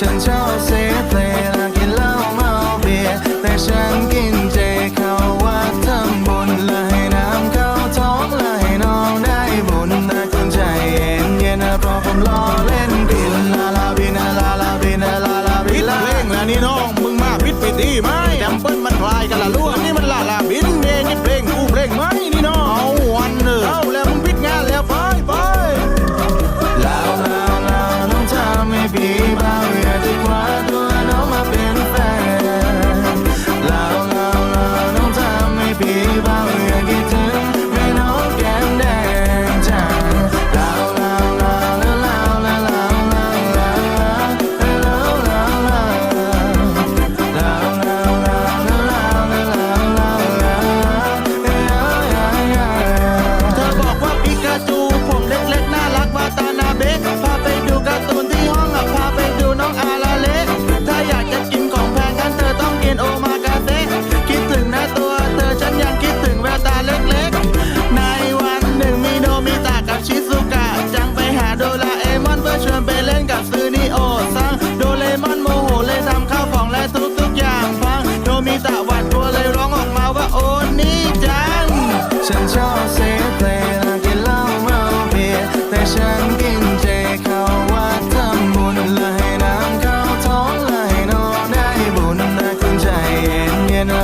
ฉันชอบเซฟเลยหลักินเหล้าเมาเบียร์แต่ฉันกินเจเข้าวัดทำบุญและให้น้ำเข้าท้องและให้น้องได้บุญนะคนใจเย็นเย็นนะเพราะผมรอเล่นบินลาลาบินลาลาบินลาลาบินลาเล่นแล้วนี่น้องมึงมาพิดปิดอีไหม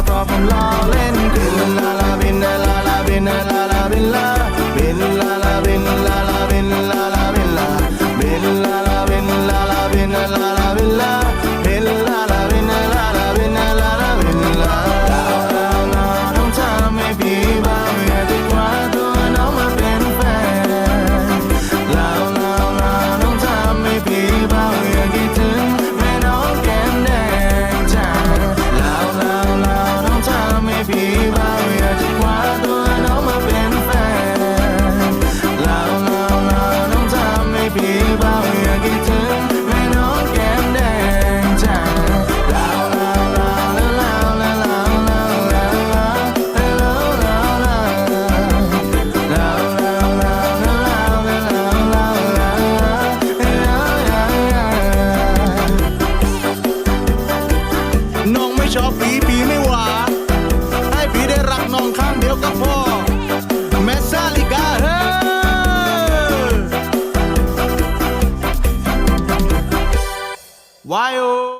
เพราะผมล้อเล่นคืนลาลาบินลาลาบินลลา about it.